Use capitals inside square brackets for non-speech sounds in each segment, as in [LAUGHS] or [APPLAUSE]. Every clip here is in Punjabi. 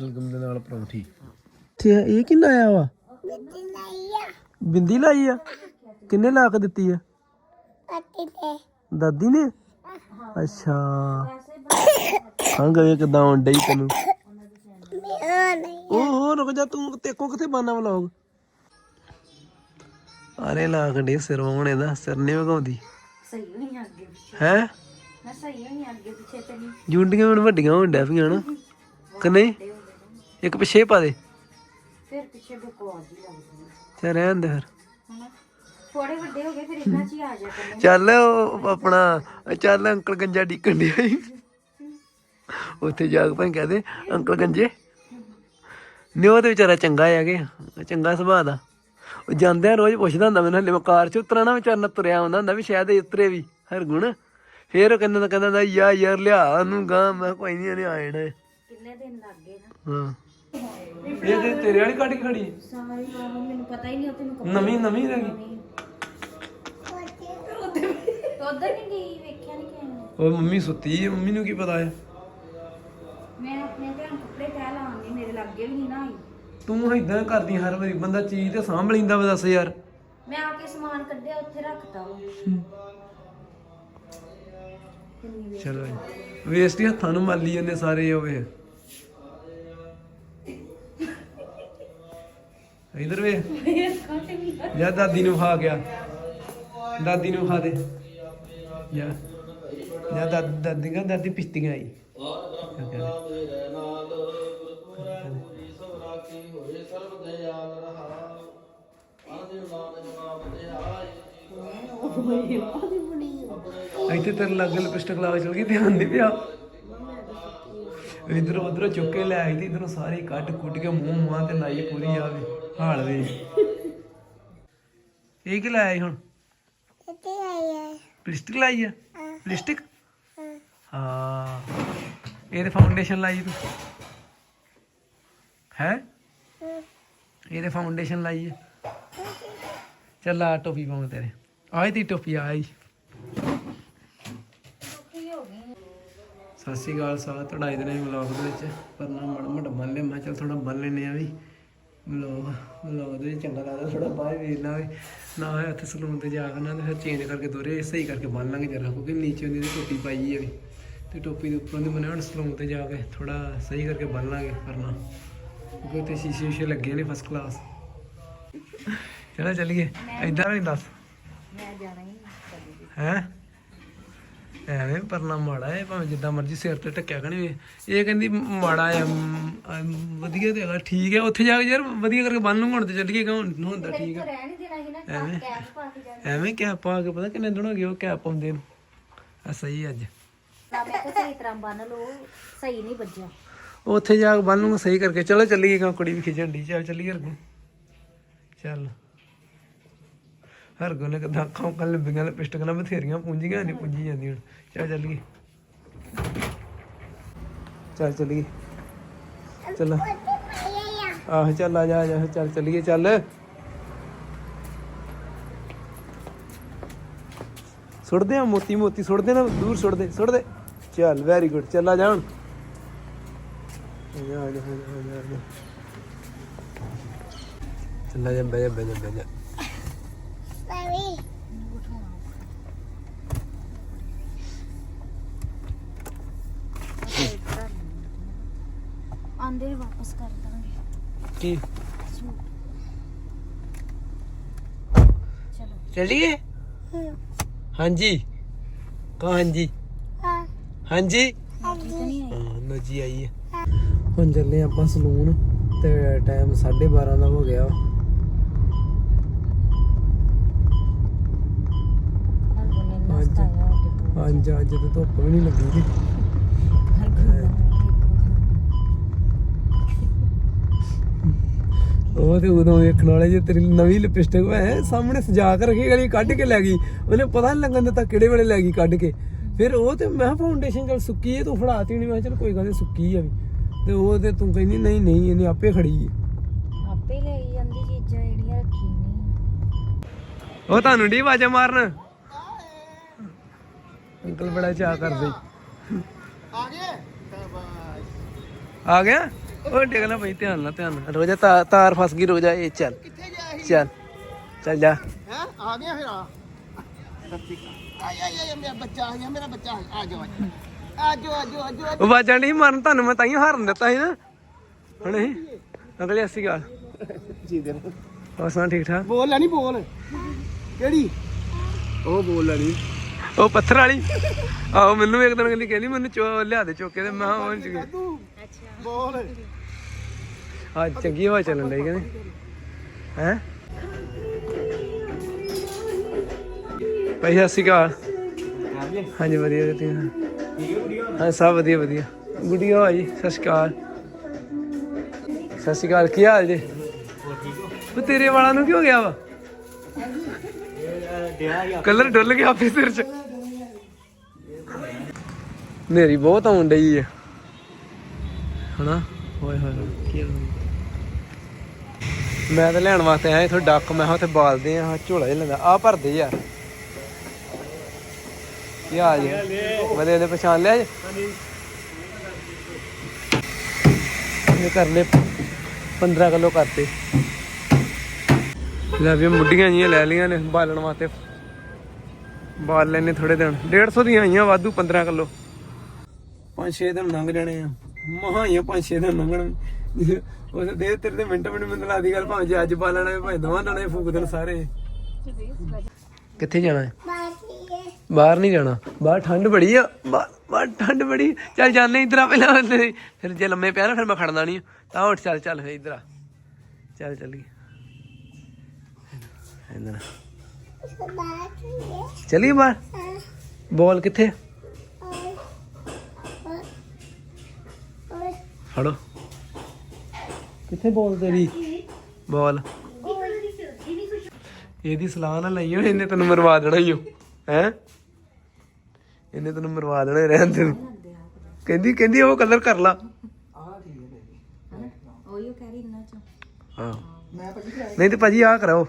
ਸ਼ਲਗਮ ਦੇ ਨਾਲ ਪਰੌਂਠੀ। ਤੇ ਇਹ ਕਿੰਨਾ ਆਇਆ ਵਾ? ਬਿੰਦੀ ਲਾਈ ਆ। ਕਿੰਨੇ ਲਾ ਕੇ ਦਿੱਤੀ ਆ? ਦਾਦੀ ਨੇ? ਅੱਛਾ। ਖੰਗ ਵੇ ਕਿਦਾਂ ਆਉਣ ਡਈ ਤੈਨੂੰ? ਉਹ ਹੋ ਰੁਕ ਜਾ ਤੂੰ ਤੇ ਕੋ ਕਿੱਥੇ ਬਾਨਾ ਵਲੋਗ ਅਰੇ ਲਾ ਕੇ ਡੇ ਸਿਰ ਵਾਉਣ ਇਹਦਾ ਸਿਰ ਨਹੀਂ ਵਗਾਉਂਦੀ। ਸਹੀ ਹੋਈ ਅੱਗੇ ਪਿੱਛੇ। ਹੈ? ਮੈਂ ਸਹੀ ਹੋਈ ਅੱਗੇ ਪਿੱਛੇ ਤੇ ਨਹੀਂ ਜੁੰਡੀਆਂ ਹੁਣ ਵੱਡੀਆਂ ਹੋਣ ਡੈ ਪਈਆਂ ਨਾ। ਕਿ ਨਹੀਂ? ਇੱਕ ਪਿੱਛੇ ਪਾ ਦੇ। ਫਿਰ ਪਿੱਛੇ ਬਕਵਾਸ ਹੀ ਲੱਗਦੀ ਹੈ ਚੱਲ ਰਹਿਣ ਦੇ ਫਿਰ। ਹਨਾ? ਥੋੜੇ ਵੱਡੇ ਹੋ ਗਏ ਫਿਰ ਇੰਨਾ ਚ ਹੀ ਆ ਜਾ ਕਰਨੇ। ਚੱਲ ਉਹ ਆਪਣਾ ਚੱਲ ਅੰਕਲ ਗੰਜਾ ਡੀਕਣ ਡਿਆ ਈ ਉੱਥੇ ਜਾ ਕੇ ਭਾਈ ਕਹਦੇ ਅੰਕਲ ਗੰਜੇ। ਨੇ ਉਹ ਤੇ ਵਿਚਾਰਾ ਚੰਗਾ ਹੈ ਕਿ ਚੰਗਾ ਸੁਭਾਅ ਦਾ। ਉਹ ਜਾਂਦਿਆਂ ਰੋਜ਼ ਪੁੱਛਦਾ ਹੁੰਦਾ ਮੈਨੂੰ ਹਲੇ ਮੈਂ ਕਾਰ ਚ ਉਤਰਨਾ ਵਿਚਾਰਾ ਤੁਰਿਆ ਆਉਂਦਾ ਹੁੰਦਾ ਵੀ ਸ਼ਾਇਦ ਇਹ ਉਤਰੇ ਵੀ ਹਰਗੁਣ। ਫੇਰ ਉਹ ਕਹਿੰਦਾ ਕਹਿੰਦਾ ਹੁੰਦਾ, ਯਾ ਯਾਰ ਲਿਆ ਉਹਨੂੰ ਗਾਂ ਮੈਂ ਕਿਹਾ ਕੋਈ ਨਹੀਂ ਇਹਨੇ ਆ ਕਿੰਨੇ ਦਿਨ ਲੱਗ ਗਏ ਨਾ। ਹਾਂ। ਇਹ ਤੇ ਤੇਰੇ ਵਾਲੀ ਕੱਢ ਕੇ ਖੜੀ? ਹੈ। ਸਾਰੀ ਆਹੋ ਮੈਨੂੰ ਪਤਾ ਹੀ ਨਹੀਂ ਉਹ ਤੈਨੂੰ ਨਵੀਂ ਨਵੀਂ ਰਹਿ ਗਈ। ਉਧਰ ਨਹੀਂ ਗਈ ਵੇਖਿਆ ਨਹੀਂ ਕਿ ਉਹ ਮੰਮੀ ਸੁੱਤੀ ਹੈ ਮੰਮੀ ਨੂੰ ਕੀ ਪਤਾ ਹੈ? ਮੈਂ ਆਪਣੇ ਘਰ ਕੱਪੜੇ ਤੈ ਲਾਉਂਦੀ ਮੇਰੇ ਲੱਗੇ ਵੀ ਨਹੀਂ ਨਾ ਆਈ। ਤੂੰ ਇਦਾਂ ਕਰਦੀ ਹਰ ਵਾਰੀ ਬੰਦਾ ਚੀਜ਼ ਤੇ ਸਾਂਭ ਲੈਂਦਾ ਵਾ ਦੱਸ ਯਾਰ। ਮੈਂ ਆ ਕੇ ਸਮਾਨ ਕੱਢਿਆ ਉੱਥੇ ਰੱਖਤਾ ਉਹ। ਚਲੋ ਵੇਸਟ ਹੀ ਹੱਥਾਂ ਨੂੰ ਮਾਲੀ ਜਾਂਦੇ ਸਾਰੇ ਹੋਵੇ ਇਧਰ ਵੇ। ਜਾ ਦਾਦੀ ਨੂੰ ਖਾ ਗਿਆ। ਦਾਦੀ ਨੂੰ ਖਾ ਦੇ। ਜਾ ਜਾ ਦਾਦੀ ਕਾ ਦਾਦੀ ਪਿਸਤੀਆਂ ਆਈ। ਇੱਥੇ ਤੇਰੇ ਲੱਗ ਲਿਪਸਟਿਕ ਲਾ ਕੇ ਚਲ ਗਈ, ਧਿਆਨ ਨਹੀਂ ਪਿਆ। ਇਧਰ ਉਧਰ ਚੁੱਕ ਕੇ ਲੈ ਆਈ ਤੇ ਇਧਰੋਂ ਸਾਰੀ ਕੱਟ ਕੁੱਟ ਕੇ ਮੂੰਹ ਮਾਂ ਤੇ ਲਾਈ ਪੂਰੀ ਆਵੇ ਹਾਲ ਵੇ। ਇਹ ਕੀ ਲਾਇਆ ਹੁਣ? ਲਿਪਸਟਿਕ ਲਾਈ ਆ? ਲਿਪਸਟਿਕ ਹਾਂ। ਇਹਦੇ ਫਾਊਂਡੇਸ਼ਨ ਲਾਈ ਤੂੰ। ਹੈ? ਇਹਦੇ ਫਾਊਂਡੇਸ਼ਨ ਲਾਈ ਹੈ ਚੱਲ ਆ ਟੋਪੀ ਪਾਉਂ ਤੇਰੇ। ਆਈ ਤੀ ਟੋਪੀ ਆਈ। ਸਤਿ ਸ਼੍ਰੀ ਅਕਾਲ ਸਾਰਾ ਤੁਹਾਡਾ ਇਹਦੇ ਨਾਲ ਵਲੌਗ ਦੇ ਵਿੱਚ। ਪਰ ਨਾ ਮੜ ਮੜ ਬੰਨ ਲਿਆ ਮੈਂ ਚੱਲ ਥੋੜਾ ਬੰਨ ਲੈਨੇ ਆ ਵੀ। ਵਲੌਗ ਵਲੌਗ ਦੇ ਚੰਗਾ ਲੱਗਦਾ ਥੋੜਾ ਬਾਹਰ ਵੇਖ ਲਾਂਗੇ ਨਾ ਹੋਇਆ ਉੱਥੇ ਸਲੂਨ ਤੇ ਜਾ ਕੇ ਨਾ ਤੇ ਫਿਰ ਚੇਂਜ ਕਰਕੇ ਦੋਰੇ ਸਹੀ ਕਰਕੇ ਬੰਨ ਲਾਂਗੇ ਜਰਾ ਕਿਉਂਕਿ ਨੀਚੇ ਦੀ ਟੋਪੀ ਪਾਈ ਹੈ ਵੀ। ਤੇ ਟੋਪੀ ਦੇ ਉੱਪਰੋਂ ਦੀ ਬਣਿਆ ਹੁਣ ਸਲੂਨ ਤੇ ਜਾ ਕੇ ਥੋੜਾ ਸਹੀ ਕਰਕੇ ਬੰਨ ਲਾਂਗੇ ਕਰਨਾ ਕਿਉਂਕਿ ਉੱਥੇ ਸ਼ੀਸ਼ੇ ਸ਼ੀਸ਼ੇ ਲੱਗੇ ਨੇ ਫਸਟ ਕਲਾਸ ਚਲੋ ਚੱਲੀਏ ਏਦਾਂ ਨਹੀਂ ਦੱਸ। ਮੈਂ ਜਾਣਾ ਹੀ ਹੈ? ਐਵੇਂ ਪਰਨਾ ਮਾੜਾ ਹੈ ਭਾਵੇਂ ਜਿੱਦਾਂ ਮਰਜ਼ੀ ਸਿਰ ਤੇ ਟੱਕਿਆ ਕਣੀ ਇਹ ਕਹਿੰਦੀ ਮਾੜਾ ਹੈ ਵਧੀਆ ਤੇ ਹੈਗਾ ਠੀਕ ਹੈ। ਉੱਥੇ ਜਾ ਕੇ ਯਾਰ ਵਧੀਆ ਕਰਕੇ ਬੰਨ ਲੂੰਗਾ ਹੁਣ ਤੇ ਚੱਲੀਏ ਕਿਉਂ ਹੁਣ ਹੁੰਦਾ ਠੀਕ ਹੈ ਐਵੇਂ ਕੈਪ ਪਾ ਕੇ ਜਾਣਾ ਐਵੇਂ ਕੈਪ ਪਾ ਕੇ ਪਤਾ ਕਿੰਨੇ ਦਿਨ ਹੋ ਗਏ ਉਹ ਕੈਪ ਪਾਉਂਦੇ ਨੂੰ। ਆ ਸਹੀ ਅੱਜ। ਉੱਥੇ ਜਾ ਕੇ ਬੰਨ ਲੂੰਗਾ ਸਹੀ ਕਰਕੇ। ਚਲੋ ਚੱਲੀਏ ਕਿਉਂ ਕੁੜੀ ਵੀ ਖਿਚਣ ਦੀ ਚੱਲ ਚੱਲੀਏ ਹਰਗੁਣ ਚੱਲ। ਹਰਗੁਣ ਨੇ ਕਦਾਂ ਅੱਖਾਂ ਕੱਲ ਲੰਬੀਆਂ ਲਿਪਸਟਿਕ ਨਾਲ ਬਥੇਰੀਆਂ ਪੁੰਜੀਆਂ ਨਹੀਂ ਪੁੰਜੀ ਜਾਂਦੀਆਂ ਚੱਲ ਚੱਲੀਏ। ਚੱਲ ਚੱਲੀਏ। ਚੱਲ ਆਹ ਚੱਲ ਆ ਜਾ ਆ ਜਾ ਚੱਲ ਚੱਲੀਏ ਚੱਲ। ਸੁੱਟਦੇ ਆ ਮੋਤੀ ਮੋਤੀ ਸੁੱਟਦੇ ਨਾ ਦੂਰ ਸੁੱਟਦੇ ਸੁੱਟਦੇ। ਚੱਲ ਵੈਰੀ ਗੁੱਡ ਚੱਲ ਆ ਜਾ ਹੁਣ। ਆ ਜਾ ਆ ਜਾ ਆ ਜਾ, ਚੱਲ ਆ ਜਾ ਬਹਿ ਜਾ ਬਹਿ ਜਾ ਬਹਿ ਜਾ। ਆਂਦੇ ਹੀ ਵਾਪਸ ਕਰ ਦਾਂਗੇ। ਕੀ? ਚਲੋ। ਚੱਲੀਏ? ਹਾਂਜੀ। ਕਹਾਂ ਹਾਂਜੀ? ਹਾਂਜੀ? ਠੀਕ ਨਹੀਂ ਆਈ ਹਾਂ ਨਜੀ ਆਈ ਹੈ ਹੁਣ ਚੱਲੇ ਆਪਾਂ ਸਲੂਨ ਤੇ ਟਾਈਮ 12:30 ਦਾ ਹੋ ਗਿਆ ਹਰ ਨੇ ਨਸਤਾ ਆ ਕੇ ਅੱਜ ਅੱਜ ਤੇ ਧੁੱਪ ਵੀ ਨਹੀਂ ਲੱਗੀ ਜੀ ਉਹ ਤੇ ਉਦੋਂ ਵੇਖਣ ਵਾਲੇ ਜੇ ਤੇਰੀ ਨਵੀਂ ਲਿਪਸਟਿਕ ਹੈ ਸਾਹਮਣੇ ਸਜਾ ਕੇ ਰੱਖੀ ਗਲੀ ਕੱਢ ਕੇ ਲੈ ਗਈ। ਉਹਨੇ ਪਤਾ ਨਹੀਂ ਲੱਗਣ ਦਿੱਤਾ ਕਿਹੜੇ ਵੇਲੇ ਲੈ ਗਈ ਕੱਢ ਕੇ। ਫਿਰ ਉਹ ਤੇ ਮੈਂ ਫਾਊਂਡੇਸ਼ਨ ਚਲ ਸੁੱਕੀ ਹੈ ਤੂੰ ਫੜਾਤੀ ਨਹੀਂ ਮੈਂ ਚਲ ਕੋਈ ਗੱਲ ਨਹੀਂ ਸੁੱਕੀ ਆ ਵੀ। ਤੇ ਉਹ ਤੇ ਤੂੰ ਕਹਿੰਦੀ ਨਹੀਂ ਨਹੀਂ ਇਹਨੇ ਆਪੇ ਖੜੀ ਹੈ ਆਪੇ ਲਈ ਜਾਂਦੀ ਚੀਜ਼ਾਂ ਜਿਹੜੀਆਂ ਰੱਖੀ ਨਹੀਂ ਉਹ ਤੁਹਾਨੂੰ ਡੀ ਆਵਾਜ਼ਾਂ ਮਾਰਨ? ਅੰਕਲ ਬੜਾ ਚਾਹ ਕਰਦੇ। ਆ ਗਿਆ ਆ ਗਿਆ? ਉਹ ਡਿੱਗਣਾ ਪਈ ਧਿਆਨ ਨਾਲ ਧਿਆਨ ਨਾਲ। ਰੋਜਾ ਤਾਰ ਤਾਰ ਫਸ ਗਈ ਰੋਜਾ ਇਹ ਚੱਲ। ਕਿੱਥੇ ਗਿਆ ਸੀ? ਚੱਲ। ਚੱਲ ਜਾ। ਹੈ? ਆ ਗਿਆ ਫਿਰ ਆ। ਆਈ ਆਈ ਮੇਰਾ ਬੱਚਾ ਆ ਗਿਆ ਮੇਰਾ ਬੱਚਾ ਆ ਜਾਓ ਆ ਜਾਓ। ਆ ਜਾਓ ਉਹ ਵਾਜਾਂ ਨਹੀਂ ਮਰਨ ਤੁਹਾਨੂੰ ਮੈਂ ਤਾਂ ਹੀ ਹਾਰਨ ਦਿੱਤਾ ਸੀ ਨਾ। ਹੁਣ ਇਹ ਅਗਲੇ ਅੱਸੀ ਗਾਲ ਜੀ ਦੇ ਹੋਰ ਸੁਣਾ ਠੀਕ ਠਾਕ? ਬੋਲ ਲੈਣੀ ਬੋਲ। ਕਿਹੜੀ? ਉਹ ਬੋਲ ਲੈਣੀ। ਉਹ ਪੱਥਰ ਵਾਲੀ। ਆਹੋ ਮੈਨੂੰ ਇੱਕ ਦਿਨ ਕਹਿੰਦੀ ਕਹਿੰਦੀ ਮੈਨੂੰ ਚੋ ਲਿਆ ਦੇ ਚੋਕੇ ਤੇ। ਮੈਂ ਕਿਹਾ ਉਹ ਚ ਤੂੰ ਬੋਲ। ਅੱਜ ਚੰਗੀ ਹਵਾ ਚੱਲਣ ਲਈ ਕਹਿੰਦੇ। ਹੈ? ਭਾਈ ਸਤਿ ਸ਼੍ਰੀ ਅਕਾਲ। ਹਾਂਜੀ ਵਧੀਆ ਜੀ ਤੁਸੀਂ ਹਾਂ ਸਭ ਵਧੀਆ ਵਧੀਆ। ਗੁੱਡੀਆ ਹੋਆ ਜੀ ਸਤਿ ਸ਼੍ਰੀ ਅਕਾਲ। ਸਤਿ ਸ਼੍ਰੀ ਅਕਾਲ ਕੀ ਹਾਲ ਜੀ? ਉਹ ਤੇਰੇ ਵਾਲਾਂ ਨੂੰ ਕੀ ਹੋ ਗਿਆ ਵਾ? ਕਲਰ ਡੁੱਲ ਗਿਆ ਆਪੇ ਸਿਰ 'ਚ। ਨੇਰੀ ਬਹੁਤ ਆਉਣ ਡਈ ਹੈ ਹਨਾ? ਹੋਏ ਹੋਏ ਹੋਏ ਕੀ? ਮੈਂ ਤਾਂ ਲੈਣ ਵਾਸਤੇ ਆਇਆ ਇਥੋਂ ਡੱਕ ਮੈਂ ਉੱਥੇ ਬਾਲਦੇ ਆ ਝੋਲਾ ਜਿਹਾ ਲੈਂਦਾ ਆ ਭਰਦੇ ਯਾਰ ਕੀ ਹਾਲ ਜੀ? ਵਧੀਆ ਨੇ ਪਛਾਣ ਲਿਆ ਜੀ? ਇਹ ਕਰ ਲੈ 15 ਕਿਲੋ ਕਰਤੇ। ਲੈ ਵੀ ਮੁੱਢੀਆਂ ਜੀਆਂ ਲੈ ਲਈਆਂ ਨੇ ਬਾਲਣ ਵਾਸਤੇ। ਬਾਲ ਲੈਣੇ ਥੋੜੇ ਦਿਨ। 150 ਦੀਆਂ ਆਈਆਂ ਵਾਧੂ 15 ਕਿਲੋ। ਪੰਜ ਛੇ ਦਿਨ ਲੰਘ ਜਾਣੇ ਆ। ਮਹਾਂ ਹੀ ਆ ਪੰਜ ਛੇ ਦਿਨ ਲੰਘਣ। ਉਸ ਦੇ ਤੇਰੇ ਤੇ ਮਿੰਟ ਮਿੰਟ ਮੈਨੂੰ ਲੱਗਦੀ ਗੱਲ ਭਾਵੇਂ ਅੱਜ ਬਾਲਣਾ ਭਾਵੇਂ ਦੋਵਾਂ ਦਾਣੇ ਫੂਕ ਦੇਣ ਸਾਰੇ। ਕਿੱਥੇ ਜਾਣਾ ਹੈ? ਬਾਹਰ ਨਹੀਂ ਜਾਣਾ? ਬਾਹਰ ਠੰਡ ਬੜੀ ਆ। ਬਾਹਰ ਠੰਡ ਬੜੀ। ਚੱਲ ਜਾਣੇ ਇਧਰ ਆ ਪਹਿਲਾਂ ਫਿਰ ਜੇ ਲੰਮੇ ਪਿਆ ਨਾ ਫਿਰ ਮੈਂ ਖੜਨਾ ਨਹੀਂ ਤਾਂ ਉੱਠ ਚੱਲ ਚੱਲ ਫੇ ਇਧਰ ਆ। ਚੱਲ ਚੱਲੀ ਇਧਰ ਚਲੀ ਬਾਹਰ ਬੋਲ ਕਿੱਥੇ? ਫੜੋ ਕਿੱਥੇ ਬੋਲ ਤੇਰੀ? ਬੋਲ। ਇਹਦੀ ਸਲਾਹ ਨਾ ਲਈਓ ਇਹਨੇ ਤੈਨੂੰ ਮਰਵਾ ਦੇਣਾ ਹੀ ਹੈ? ਇਹਨੇ ਤੈਨੂੰ ਮਰਵਾ ਦੇਣਾ ਰਹਿਣ ਦੇ ਕਹਿੰਦੀ ਕਹਿੰਦੀ ਉਹ ਕਲਰ ਕਰ ਲਾ। ਉਹੀ ਕਹਿ ਰਹੀ ਇੰਨਾ ਚ ਹਾਂ। ਨਹੀਂ ਤੇ ਭਾਜੀ ਆਹ ਕਰਾਓ।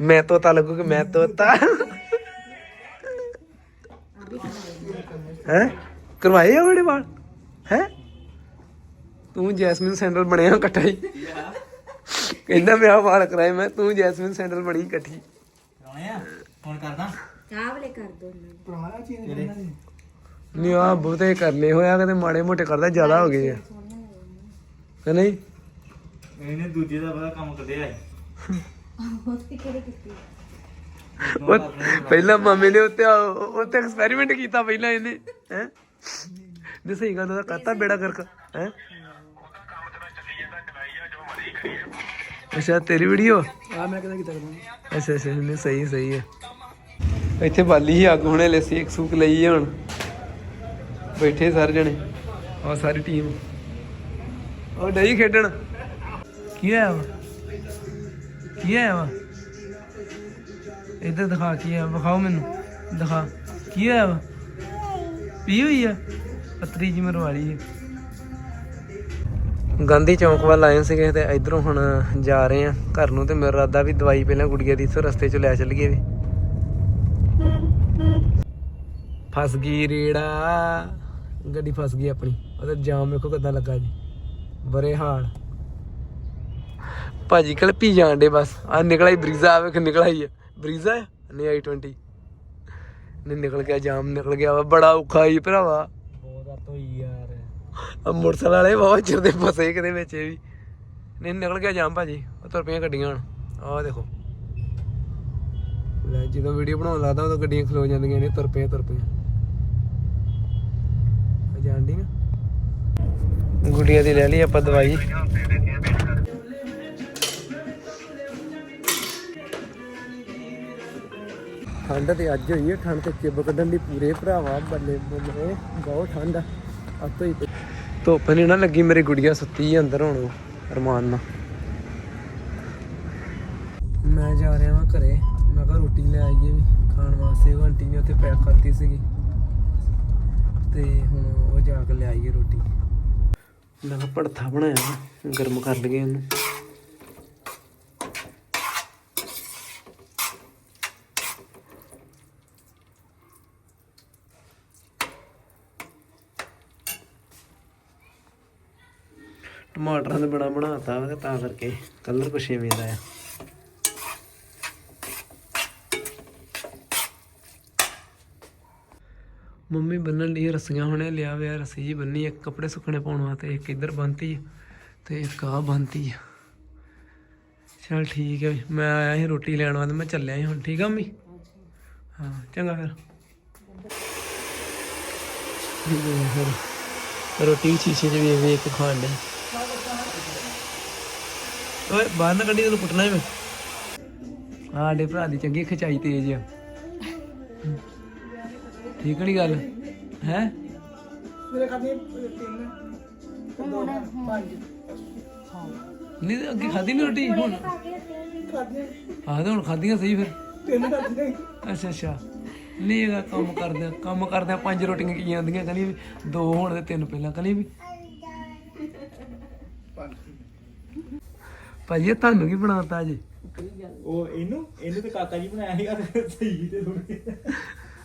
ਮੈਂ ਤੋਤਾ ਲੱਗੂ ਕਿ ਮੈਂ ਤੋਤਾ? ਹੈ? ਕਰਵਾਏ ਆ ਬੜੇ ਵਾਲ? ਹੈ? ਤੂੰ ਜੈਸਮਿਨ ਸੈਂਡਲ ਬਣਿਆ ਇਕੱਠਾ ਹੀ। ਕਹਿੰਦਾ ਮੈਂ ਆ ਵਾਲ ਕਰਾਏ ਮੈਂ ਤੂੰ ਜੈਸਮਿਨ ਸੈਂਡਲ ਬਣੀ ਇਕੱਠੀ। ਫੋਨ ਕਰਦਾ। ਚਾਹ ਵਾਲੇ ਕਰ ਦੋ ਇਹਨਾਂ ਨੂੰ। ਨਹੀਂ ਆ ਬਹੁਤੇ ਕਰਨੇ ਹੋਇਆ ਕਿਤੇ ਮਾੜੇ ਮੋਟੇ ਕਰਦਾ ਜ਼ਿਆਦਾ ਹੋ ਗਏ ਆ। ਕਿ ਨਹੀਂ? ਇਹਨੇ ਦੂਜੇ ਦਾ ਪਤਾ ਕੰਮ ਕੱਢਿਆ ਸੀ। ਉਹ ਤੇ ਕਿਹੜੇ ਕੀਤੀ? ਪਹਿਲਾਂ ਮਾਮੇ ਨੇ ਉੱਤੇ ਉੱਤੇ ਐਕਸਪੈਰੀਮੈਂਟ ਕੀਤਾ ਪਹਿਲਾਂ ਇਹਨੇ ਹੈ? ਨਹੀਂ ਸਹੀ ਗੱਲ ਉਹਦਾ ਕਰਤਾ ਬੇੜਾ ਕਰਕ ਹੈ? ਅੱਛਾ ਤੇਰੀ ਵੀਡੀਓ ਆ ਮੈਂ ਕਿਹਦਾ ਕੀਤਾ ਅੱਛਾ ਅੱਛਾ ਨਹੀਂ ਸਹੀ ਸਹੀ ਹੈ। ਇੱਥੇ ਬਾਲੀ ਹੀ ਅੱਗ ਹੁਣੇ ਲੈਸੀ ਇੱਕ ਸੂਕ ਲਈ ਹੈ ਹੁਣ। ਬੈਠੇ ਸਾਰੇ ਜਣੇ ਆ ਸਾਰੀ ਟੀਮ ਉਹ ਡਈ ਖੇਡਣ। ਕੀ ਹੋਇਆ ਵਾ? ਕੀ ਹੋਇਆ ਵਾ? ਇੱਧਰ ਦਿਖਾ ਕੀ ਆ ਵਿਖਾਓ ਮੈਨੂੰ। ਦਿਖਾ। ਕੀ ਹੋਇਆ ਵਾ? ਪੀ ਹੋਈ ਆ? ਪਤਰੀ ਜੀ ਮਰਵਾਲੀ ਹੈ ਗਾਂਧੀ ਚੌਂਕ ਵੱਲ ਆਏ ਸੀਗੇ ਤੇ ਇਧਰੋਂ ਹੁਣ ਜਾ ਰਹੇ ਆ। ਘਰ ਨੂੰ ਤੇ ਮੇਰਾ ਰਾਦਾ ਵੀ ਦਵਾਈ ਪਹਿਲਾਂ ਗੁੜੀਆ ਦੀ ਇੱਥੋਂ ਰਸਤੇ 'ਚ ਲੈ ਚੱਲੀਏ ਵੀ। ਫਸ ਗਈ ਰੇੜਾ। ਗੱਡੀ ਫਸ ਗਈ ਆਪਣੀ। ਉਹਦਾ ਜਾਮ ਵੇਖੋ ਕਿੱਦਾਂ ਲੱਗਾ ਜੀ। ਬਰੇ ਹਾਲ। ਭਾਜੀ ਕਲਪੀ ਜਾਂਦੇ ਬਸ। ਆ ਨਿਕਲਾ ਹੀ ਬਰੀਜ਼ਾ ਆਵੇ ਕਿ ਨਿਕਲਾ ਹੀ ਆ। ਬਰੀਜ਼ਾ ਹੈ? ਨਹੀਂ ਆਈ 20 ਨਹੀਂ, ਨਿਕਲ ਗਿਆ, ਜਾਮ ਨਿਕਲ ਗਿਆ ਵਾ। ਬੜਾ ਔਖਾ ਹੀ ਭਰਾਵਾ। ਬਹੁਤ ਰਾਤ ਹੋਈ ਆ ਮੋਟਰਸਾਈਕਲ ਵਾਲੇ ਬਹੁਤ ਚਿਰ ਦੇ ਫਸੇ ਕਿਤੇ ਵਿੱਚ, ਇਹ ਵੀ। ਨਹੀਂ, ਨਿਕਲ ਗਿਆ ਜਾਮ ਭਾਜੀ। ਉਹ ਤੁਰ ਪਈਆਂ ਗੱਡੀਆਂ ਹੁਣ। ਆਹ ਦੇਖੋ। ਲੈ, ਜਦੋਂ ਵੀਡੀਓ ਬਣਾਉਣ ਲੱਗਦਾ ਉਦੋਂ ਗੱਡੀਆਂ ਖਲੋ ਜਾਂਦੀਆਂ ਨੇ, ਤੁਰ ਪਈਆਂ ਤੁਰ ਪਈਆਂ। ਆ ਨਾ। ਗੁੱਡੀਆਂ ਦੀ ਲੈ ਲਈ ਆਪਾਂ ਦਵਾਈ। ਠੰਡ ਤੇ ਅੱਜ ਹੋਈ ਹੈ, ਠੰਡ ਤੇ ਚਿੱਬ ਕੱਢਣ ਦੀ ਪੂਰੇ ਭਰਾਵਾ ਬੱਲੇ ਬੱਲੇ ਬਹੁਤ ਠੰਡ ਆ। ਅੱਜ ਹੀ ਤੇ- ਧੁੱਪ ਨਹੀਂ ਨਾ ਲੱਗੀ, ਮੇਰੀ ਗੁੜੀਆ ਸੁੱਤੀ ਹੈ ਅੰਦਰ ਹੁਣ ਅਰਮਾਨ ਨਾਲ। ਮੈਂ ਜਾ ਰਿਹਾ ਹਾਂ ਘਰੇ, ਮੈਂ ਕਿਹਾ ਰੋਟੀ ਲੈ ਆਈਏ ਵੀ, ਖਾਣ ਵਾਸਤੇ। ਉਹ ਆਂਟੀ ਨੇ ਉੱਥੇ ਪੈਕ ਕਰਤੀ ਸੀਗੀ। ਤੇ ਹੁਣ ਉਹ ਜਾ ਕੇ ਲੈ ਆਈਏ ਰੋਟੀ। ਮੈਂ ਕਿਹਾ ਭੜਥਾ ਬਣਾਇਆ ਗਰਮ ਕਰ ਲਈਏ ਉਹਨੂੰ। ਟਮਾਟਰਾਂ ਦਾ ਬਣਾ ਬਣਾਤਾ ਵਾ ਤਾਂ ਕਰਕੇ ਕਲਰ ਕੁਛ ਐਵੇਂ ਦਾ ਆ। ਮੰਮੀ ਬੰਨਣ ਲਈ ਰੱਸੀਆਂ ਹੁਣੇ ਲਿਆ ਵਿਆ ਰੱਸੀ ਜੀ ਬੰਨੀ ਇੱਕ ਕੱਪੜੇ ਸੁੱਕਣੇ ਪਾਉਣ ਵਾਸਤੇ, ਇੱਕ ਇੱਧਰ ਬੰਨਤੀ ਤੇ ਇੱਕ ਆ ਬੰਨਤੀ ਆ। ਚਲ ਠੀਕ ਹੈ ਮੈਂ ਆਇਆ ਸੀ ਰੋਟੀ ਲੈਣ ਵਾਸਤੇ, ਮੈਂ ਚੱਲਿਆ ਸੀ ਹੁਣ, ਠੀਕ ਆ ਮੰਮੀ? ਹਾਂ, ਚੰਗਾ ਫਿਰ। ਫਿਰ ਰੋਟੀ ਵੀ ਸ਼ੀਸ਼ੇ 'ਚ ਵੇਖ ਵੇਖ ਕੇ ਖਾਣ ਦੇ ਓਏ ਬਾਹਰ ਨਾ ਕੱਢੀ ਤੈਨੂੰ ਕੁੱਟਣਾ ਹੀ ਮੈਂ। ਸਾਡੇ ਭਰਾ ਦੀ ਚੰਗੀ ਖਿਚਾਈ ਤੇਜ਼ ਆ। ਠੀਕ ਨਹੀਂ ਗੱਲ? ਹੈ? ਮੇਰੇ ਖਾਦੇ ਤਿੰਨ ਦੋ ਪੰਜ। ਨਹੀਂ ਤੇ ਅੱਗੇ ਖਾਧੀ ਨਹੀਂ ਰੋਟੀ? ਹੁਣ। ਖਾਦੇ ਆਹ ਤੇ ਹੁਣ ਖਾਧੀਆਂ ਸਹੀ ਫਿਰ। ਤਿੰਨ ਖਾਦੇ ਅੱਛਾ ਅੱਛਾ। ਨਹੀਂ ਇਹਦਾ ਕੰਮ ਕਰਦੇ ਕੰਮ ਕਰਦੇ ਪੰਜ ਰੋਟੀਆਂ ਕੀ ਜਾਂਦੀਆਂ ਕਹਿੰਦੀ ਦੋ ਹੋਣ ਤੇ ਤਿੰਨ ਪਹਿਲਾਂ ਕਹਿੰਦੀ ਵੀ। ਭਾਜੀ ਇਹ ਤੁਹਾਨੂੰ ਕੀ ਬਣਾਤਾ ਜੀ? ਉਹ ਇਹਨੂੰ ਇਹਨੂੰ ਤੇ ਕਾਕਾ ਜੀ ਬਣਾਇਆ ਸੀਗਾ ਤੇ ਸਹੀ ਤੇ ਥੋੜੇ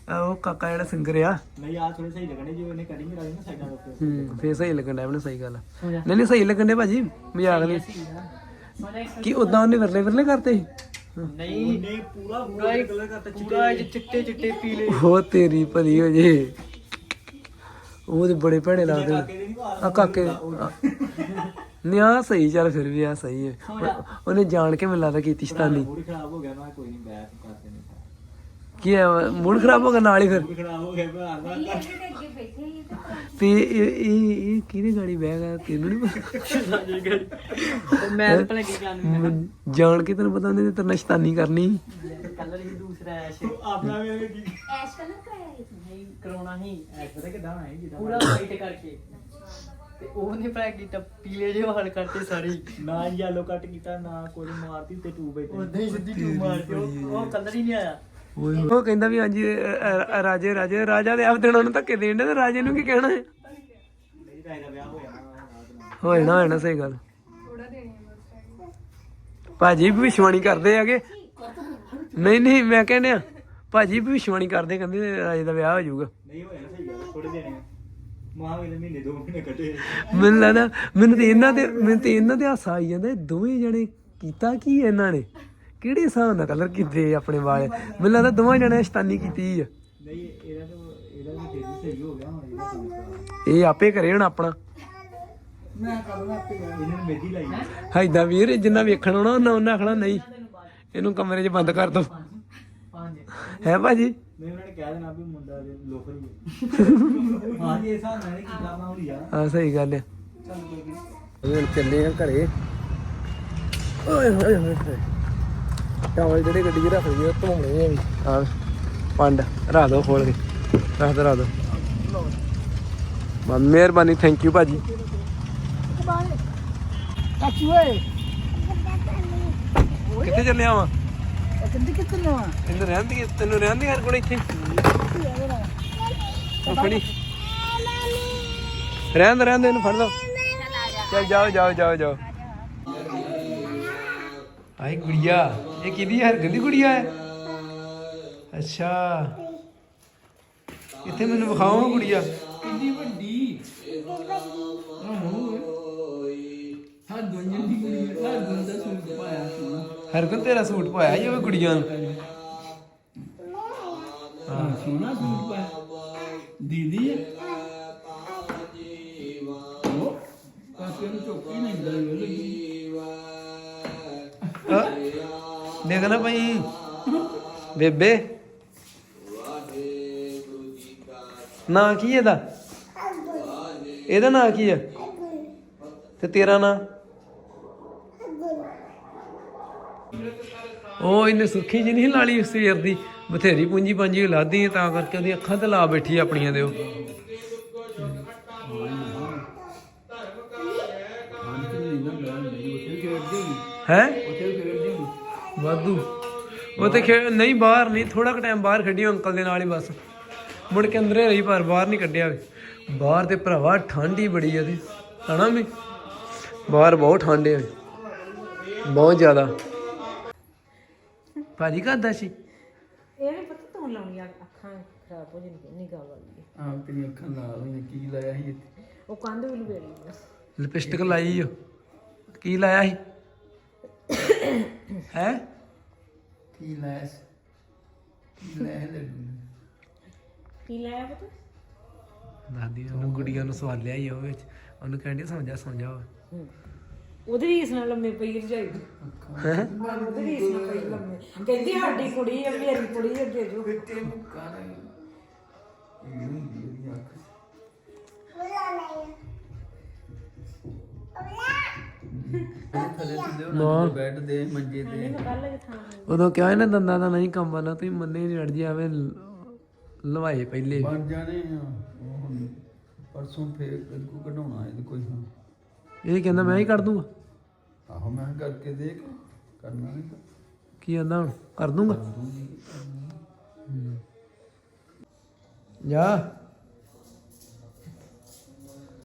ਆਹ ਉਹ ਕਾਕਾ ਜਿਹੜਾ ਸਿੰਗਰ ਆ। ਨਹੀਂ ਆ ਥੋੜੇ ਸਹੀ ਲੱਗਣੇ ਜੇ ਉਹਨੇ ਕਟਿੰਗ ਕਰਾਈ ਨਾ ਸਾਈਡਾਂ ਦੇ ਉੱਤੇ। ਹੂੰ ਫੇਰ ਸਹੀ ਲੱਗਣ ਡਿਆ ਮੈਨੂੰ ਸਹੀ ਗੱਲ। ਆ। ਨਹੀਂ ਨਹੀਂ ਸਹੀ ਲੱਗਣ ਭਾਜੀ ਮਜ਼ਾਕ ਨਹੀਂ ਕੀ ਉਦਾਂ ਉਹਨੇ ਵਰਲੇ ਵਰਲੇ ਕਰਤੇ ਸੀ? ਨਹੀਂ ਪੂਰਾ ਪੂਰਾ ਕਲਰ ਕਰਤਾ ਪੂਰਾ ਚਿੱਟੇ ਚਿੱਟੇ ਪੀਲੇ। ਉਹ ਤੇਰੀ ਭਲੀ ਹੋ ਜੇ। ਉਹ ਤੇ ਬੜੇ ਭੈੜੇ ਲੱਗਦੇ ਆ ਕਾਕੇ। ਆ- ਨਹੀਂ ਆ ਸਹੀ ਚੱਲ ਫਿਰ ਵੀ ਆ ਸਹੀ ਹੈ। ਉਹ- ਉਹਨੇ ਜਾਣ ਕੇ ਮੈਨੂੰ ਲੱਗਦਾ ਕੀਤੀ ਸ਼ਤਾਨੀ। ਮੂਡ ਖਰਾਬ ਹੋ ਗਿਆ ਮੈਂ ਕੋਈ ਨਹੀਂ ਬੈਠ ਕਰਦੇ ਨਹੀਂ ਕੀ ਹੈ ਮੂਡ ਖਰਾਬ ਹੋ ਗਿਆ ਨਾਲ ਹੀ ਫਿਰ? ਮੂਡ ਖਰਾਬ ਹੋ ਗਿਆ ਭਾਰ ਦਾ ਇਹਦੇ ਤੇ ਇਹ ਇਹ ਇਹ ਕਿਹਦੀ ਗਾੜੀ ਬਹਿ ਗਿਆ? ਤੈਨੂੰ ਨਹੀਂ ਪਤਾ? [LAUGHS] ਮੈਂ ਤਾਂ ਭਲੇ ਕੀ ਜਾਣ ਮੈਂ ਜਾਣ ਕੇ ਤੈਨੂੰ ਪਤਾ ਉਹਨੇ ਤੇਰੇ ਨਾਲ ਸ਼ਤਾਨੀ ਕਰਨੀ। ਕਲਰ ਹੀ ਦੂਸਰਾ ਐਸ਼। ਆਪਣਾ ਵੀ ਕੀ ਐਸ਼ ਕਲਰ ਕਰਾਇਆ ਨਹੀਂ ਕਰਾਉਣਾ ਹੀ ਐਸ ਪਤਾ ਕਿਦਾਂ ਆਇਆ ਜਿੱਦਾਂ ਪੂਰਾ ਵਾਈਟ ਕਰਕੇ। ਤੇ ਉਹਨੇ ਭਲਾ ਕੀਤਾ ਪੀਲੇ ਜਿਹੇ ਵਾਲ ਕਰਤੇ ਸਾਰੇ ਹੀ। ਨਾ ਯੈਲੋ ਕੱਟ ਕੀਤਾ ਨਾ ਕੋਈ ਮਾਰਤੀ ਤੇ ਟੂ ਬੈਠੇ। ਉਦਾਂ ਹੀ ਸਿੱਧੀ ਟੂ ਮਾਰਤੀ ਉਹ ਉਹ ਕਲਰ ਹੀ ਨਹੀਂ ਆਇਆ। ਓਏ ਉਹ ਕਹਿੰਦਾ ਵੀ ਹਾਂਜੀ ਅ- ਅ- ਰਾਜੇ ਰਾਜੇ ਰਾਜਾ ਦੇ ਆਪ ਦੇਣਾ ਉਹਨੂੰ ਧੱਕੇ ਦੇਣ ਦੇ ਤੇ ਰਾਜੇ ਨੂੰ ਕੀ ਕਹਿਣਾ ਹੈ? ਹੋ ਜਾਣਾ ਹੋਏ ਨਾ ਸਹੀ ਗੱਲ। ਭਾਜੀ ਭਵਿਸ਼ਵਾਣੀ ਕਰਦੇ ਹੈਗੇ। ਨਹੀਂ ਨਹੀਂ ਮੈਂ ਕਹਿੰਦੇ ਆ ਭਾਜੀ ਭਵਿਸ਼ਵਾਣੀ ਕਰਦੇ ਕਹਿੰਦੇ ਰਾਜੇ ਦਾ ਵਿਆਹ ਹੋ ਜਾਊਗਾ। ਨਹੀਂ ਹੋਇਆ ਨਾ ਸਹੀ ਗੱਲ ਥੋੜੇ ਦੇਣੇ ਵੀ ਮਹੀਨੇ ਦੋ ਮਹੀਨੇ ਕੱਟੇ ਮੈਨੂੰ ਲੱਗਦਾ ਮੈਨੂੰ ਤੇ ਇਹਨਾਂ ਤੇ ਮੈਨੂੰ ਤੇ ਇਹਨਾਂ ਤੇ ਹਾਸਾ ਆਈ ਜਾਂਦਾ ਇਹ ਦੋਵੇਂ ਜਣੇ ਕੀਤਾ ਕੀ ਇਹਨਾਂ ਨੇ? ਕਿਹੜੇ ਹਿਸਾਬ ਨਾਲ ਕਲਰ ਕੀਤੇ ਆਪਣੇ ਵਾਲ? ਮੈਨੂੰ ਲੱਗਦਾ ਦੋਵਾਂ ਜਣਿਆਂ ਸ਼ਤਾਨੀ ਕੀਤੀ ਆ। ਨਹੀਂ ਇਹਦਾ ਤਾਂ ਇਹਦਾ ਵੀ ਤੇਰੀ ਸਹੀ ਹੋ ਗਿਆ ਹੁਣ ਇਹਦਾ ਕੰਮ ਕਰਾ ਇਹ ਆਪੇ ਕਰੇ ਹੁਣ ਆਪਣਾ। ਮੈਂ ਕਰਨਾ ਆਪੇ ਯਾਰ। ਇਹਨਾਂ ਨੇ ਮੇਦੀ ਲਾਈ ਹਾਈਦਾ ਵੀਰ ਜਿੰਨਾ ਵੇਖਣ ਆਉਣਾ ਉਹਨਾਂ ਉਹਨਾਂ ਆਖਣਾ ਨਹੀਂ। ਇਹਨੂੰ ਕਮਰੇ 'ਚ ਬੰਦ ਕਰ ਦੋ। ਪੰਜ। ਹੈ ਭਾਜੀ? ਨਹੀਂ ਉਹਨਾਂ ਨੇ ਕਹਿ ਦੇਣਾ ਵੀ ਮੁੰਡਾ ਦੇ ਲੋਫਰ ਹੀ ਹੈ। [LAUGHS] ਹਾਂ ਜੀ ਇਹ ਹਿਸਾਬ ਨਾਲ ਨਹੀਂ ਕੀਤਾ ਮੈਂ ਹੁਣ ਹਾਂ ਸਹੀ ਗੱਲ ਹੈ। ਚੱਲੇ ਆ ਘਰੇ? ਓਏ ਹੋਏ ਹੋਏ ਹੋਏ ਟਾਵਲ ਜਿਹੜੇ ਗੱਡੀ 'ਚ ਰੱਖ ਲਈਏ ਉਹ ਧੋਣੇ ਆ ਵੀ। ਆ ਪੰਡ ਰੱਖ ਦੋ ਖੋਲ ਕੇ। ਰੱਖ ਦੋ ਰੱਖ ਦੋ। ਮਿਹਰਬਾਨੀ ਥੈਂਕ ਯੂ ਭਾਜੀ। ਕਿੱਥੇ ਚੱਲਿਆ ਵਾਂ? ਇਹ ਕਿੱਥੇ ਕਿੱਥੇ ਤੈਨੂੰ ਰਹਿੰਦੀ ਤੈਨੂੰ ਰਹਿੰਦੀ ਹਰ ਕੋਲ ਇੱਥੇ। ਉਹ ਫੜੀ ਰਹਿੰਦ ਰਹਿੰਦ, ਇਹਨੂੰ ਫੜ ਲਓ। ਚੱਲ ਜਾਓ ਜਾਓ ਜਾਓ ਜਾਓ। ਆਈ ਗੁੜੀਆ, ਇਹ ਕਿਹਦੀ ਹੈ ਗੰਦੀ ਗੁੜੀਆ ਹੈ? ਅੱਛਾ। ਇੱਥੇ ਮੈਨੂੰ ਵਿਖਾਓ ਗੁੜੀਆ। ਕਿੰਨੀ ਵੱਡੀ? ਹਾਂ ਦੁਨੀਆ ਦੀ ਕੁੜੀ ਹਾਂ ਦੁਨੀਆ ਦਾ ਪਾਇਆ ਸੋਹਣਾ ਹਰਗੁਣ ਤੇਰਾ ਸੂਟ ਪਾਇਆ ਇਹ ਵੀ ਕੁੜੀਆਂ ਨੂੰ? ਹਾਂ ਸੋਹਣਾ ਸੂਟ ਪਾਇਆ। ਦੀਦੀ ਹੈ? ਉਹ ਕਾਕੇ ਨੂੰ ਚੋਕੀ ਨਹੀਂ ਦਈ ਲੱਗੀ। ਅ, ਦੇਖ ਨਾ ਭਾਈ। ਬੇਬੇ। ਨਾਂ ਕੀ ਇਹਦਾ? ਇਹਦਾ ਨਾਂ ਕੀ ਹੈ? ਤੇ ਤੇਰਾ ਨਾਂ? ਉਹ ਇਹਨੇ ਸੁਰਖੀ ਜੀ ਨਹੀਂ ਲਾਲੀ ਸਵੇਰ ਦੀ। ਬਥੇਰੀ ਪੂੰਜੀ ਪਾਂਜੀ ਲਾਦੀ ਤਾਂ ਕਰਕੇ ਉਹਦੀ ਅੱਖਾਂ ਤੇ ਲਾ ਬੈਠੀ ਆਪਣੀਆਂ ਦੇ ਉਹ। ਹੈ? ਵਾਧੂ। ਉਹ ਤੇ ਖੇ- ਨਹੀਂ, ਬਾਹਰ ਨਹੀਂ ਥੋੜਾ ਕੁ ਟਾਈਮ ਬਾਹਰ ਖੱਡੀ ਅੰਕਲ ਦੇ ਨਾਲ ਹੀ ਬਸ। ਮੁੜ ਕੇ ਅੰਦਰੇ ਰਹੀ ਪਰ ਬਾਹਰ ਨਹੀਂ ਕੱਢਿਆ ਬਾਹਰ ਤੇ ਭਰਾਵਾ ਠੰਡ ਹੀ ਬੜੀ ਆ ਤੇ ਹਨਾ ਵੀ? ਬਾਹਰ ਬਹੁਤ ਠੰਡ ਹੈ ਬਹੁਤ ਜ਼ਿਆਦਾ। ਭਾਜੀ ਕਰਦਾ ਸੀ? ਇਹ ਵੀ ਪਤਾ ਤੂੰ ਲਾਉਣੀ ਆ ਅੱਖਾਂ ਖਰਾਬ ਹੋ ਜਾਂਦੀਆਂ ਨਿਗਾਹ ਵਾਲੀ ਹਾਂ ਤੇਰੀ ਅੱਖਾਂ ਲਾਲ ਹੋਈਆਂ ਕੀ ਲਾਇਆ ਸੀ ਇੱਥੇ? ਉਹ ਕੰਧ ਵੀ ਲਵੇੜੀ ਆ ਲਿਪਸਟਿਕ ਲਾਈ ਓ ਕੀ ਲਾਇਆ ਸੀ? ਹੈ? ਕੀ ਲੈਸ ਕੀ ਲੈ ਲੱਡੂ ਕੀ ਲਾਇਆ ਪੁੱਤ? ਦਾਦੀ ਉਹਨੂੰ ਗੁੜੀਆਂ ਨੂੰ ਸਵਾਲਿਆ ਹੀ ਉਹ ਵਿੱਚ। ਉਹਨੂੰ ਕਹਿੰਦੀ ਸੌਂ ਜਾ ਸੌਂ ਜਾ ਉਹਦੇ ਰੀਸ ਨਾਲ ਲੰਮੇ ਪਈ ਰਜਾਈ ਉਹਦੇ ਰੀਸ ਨਾਲ ਪਈ ਲੰਮੇ। ਕਹਿੰਦੀ ਸਾਡੀ ਕੁੜੀ ਹੈ ਮੇਰੀ ਕੁੜੀ ਹੈ ਦੇ ਜੋ ਬਿੱਟੇ ਮੁੱਕਾ ਨਹੀਂ ਇਹ ਹੁੰਦੀ ਉਹਦੀ ਅੱਖ ਥੱਲੇ ਥੱਲੇ ਉਹਨਾਂ ਦੇ ਬੈੱਡ ਦੇ ਮੰਜੇ ਤੇ ਉਦੋਂ ਕਿਹਾ ਇਹਨੇ ਦੰਦਾਂ ਦਾ ਨਹੀਂ ਕੰਮ ਬਣਾ ਤੁਸੀਂ ਮੰਨੇ ਨਹੀਂ ਅੜ ਜੀ ਐਵੇਂ ਲਵਾਏ ਪਹਿਲੇ। ਬਣ ਜਾਣੇ ਆ। ਪਰਸੋਂ ਫੇਰ ਕਢਾਉਣਾ ਕੋਈ ਹਾਂ ਇਹ ਕਹਿੰਦਾ ਮੈਂ ਹੀ ਕਰ ਦੂੰਗਾ। ਆਹੋ ਮੈਂ ਕਰਕੇ ਦੇਖ ਕਰਨਾ ਨਹੀਂ ਕੀ ਹੁਣ? ਕਰ ਦੂੰਗਾ। ਜਾ।